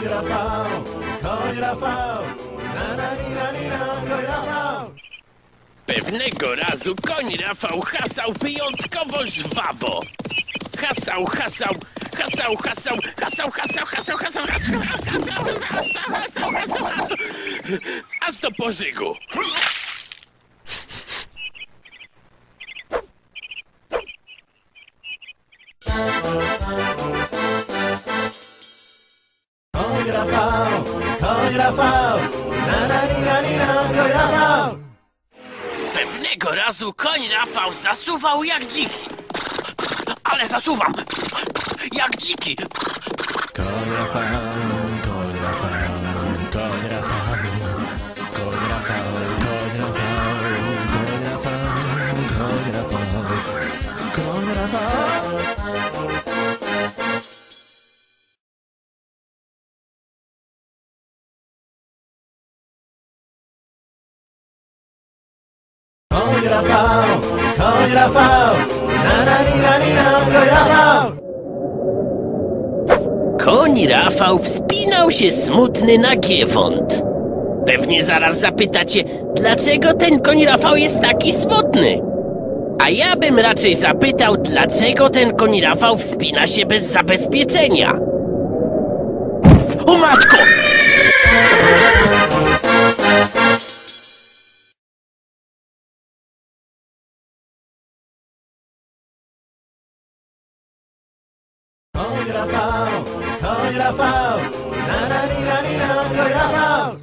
Koń Rafał, koń Rafał, na na ni na ni na, koń Rafał. Pewnego razu koń Rafał hasał wyjątkowo żwawo. Hasał, hasał, hasał, hasał, hasał, hasał, hasał, hasał, hasał, hasał, hasał, hasał, hasał, hasał, hasał, aż do pożygu. Rafał, koń Rafał, na na ni na ni na, koń Rafał. Pewnego razu koń Rafał zasuwał jak dziki. Ale zasuwam! Jak dziki! Koń Rafał, koń Rafał, koń Rafał, koń Rafał, koń. Koń Rafał, koń Rafał, na na ni na ni na, koń Rafał. Koń Rafał wspinał się smutny na giewont. Pewnie zaraz zapytacie, dlaczego ten koń Rafał jest taki smutny? A ja bym raczej zapytał, dlaczego ten koń Rafał wspina się bez zabezpieczenia? O matko!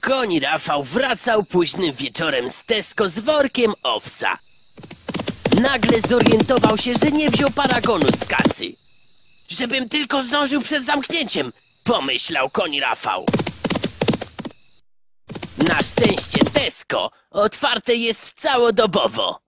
Koń Rafał wracał późnym wieczorem z Tesco z workiem owsa. Nagle zorientował się, że nie wziął paragonu z kasy. Żebym tylko zdążył przed zamknięciem, pomyślał koń Rafał. Na szczęście Tesco otwarte jest całodobowo.